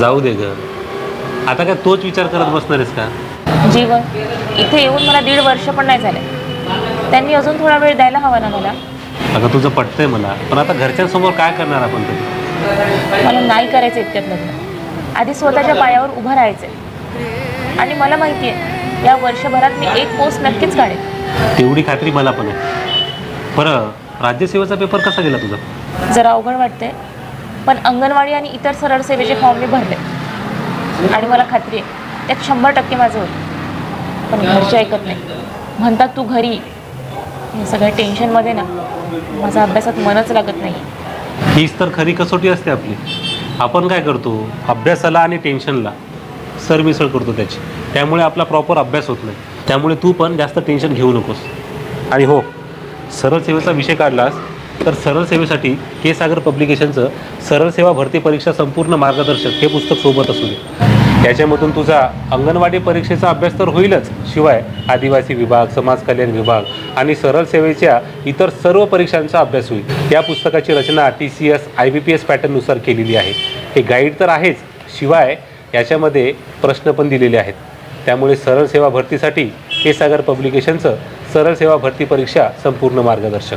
जाऊ दे ग. आता काय तोच विचार करत बसणार आहेस का? जीवन इथे येऊन मला दीड वर्ष पण नाही झाले. त्यांनी अजून थोडा वेळ द्यायला हवा ना मला. अगं तुझं पटतंय मला पण आता घरच्यांसमोर काय करणार आपण तरी? मला नाही करायचं इतक्यात लग्न. आधी स्वतःच्या पायावर उभं राहायचं. आणि मला माहिती आहे या वर्षभरात मी एक पोस्ट नक्कीच काढेन. तेवढी खात्री मला पण आहे. बरं राज्यसेवेचा पेपर कसा गेला तुझा? जरा अवघड वाटते पण अंगणवाडी आणि इतर सरळ सेवेचे फॉर्म मी भरले. आणि मला खात्री आहे त्यात शंभर टक्के माझं होईल. पण घरचे ऐकत नाही. म्हणतात तू घरी. या सगळ्या टेन्शनमध्ये ना माझं अभ्यासात मनच लागत नाही. हीच तर खरी कसोटी असते आपली. आपण काय करतो? अभ्यासाला आणि टेन्शनला सरमिसळ करतो त्याची. त्यामुळे आपला प्रॉपर अभ्यास होत नाही. त्यामुळे तू पण जास्त टेन्शन घेऊ नकोस. आणि हो सरळ सेवेचा विषय काढलास तर सरळ सेवेसाठी के सागर पब्लिकेशनचं सरळ सेवा भरती परीक्षा संपूर्ण मार्गदर्शक हे पुस्तक सोबत असू दे. याच्यामधून तुझा अंगणवाडी परीक्षेचा अभ्यास तर होईलच. शिवाय आदिवासी विभाग समाज कल्याण विभाग आणि सरळ सेवेच्या इतर सर्व परीक्षांचा अभ्यास होईल. या पुस्तकाची रचना T C S I B P S पॅटर्ननुसार केलेली आहे. हे गाईड तर आहेच शिवाय याच्यामध्ये प्रश्न पण दिलेले आहेत. त्यामुळे सरळ सेवा भरतीसाठी के सागर पब्लिकेशनचं सरळ सेवा भरती परीक्षा संपूर्ण मार्गदर्शक.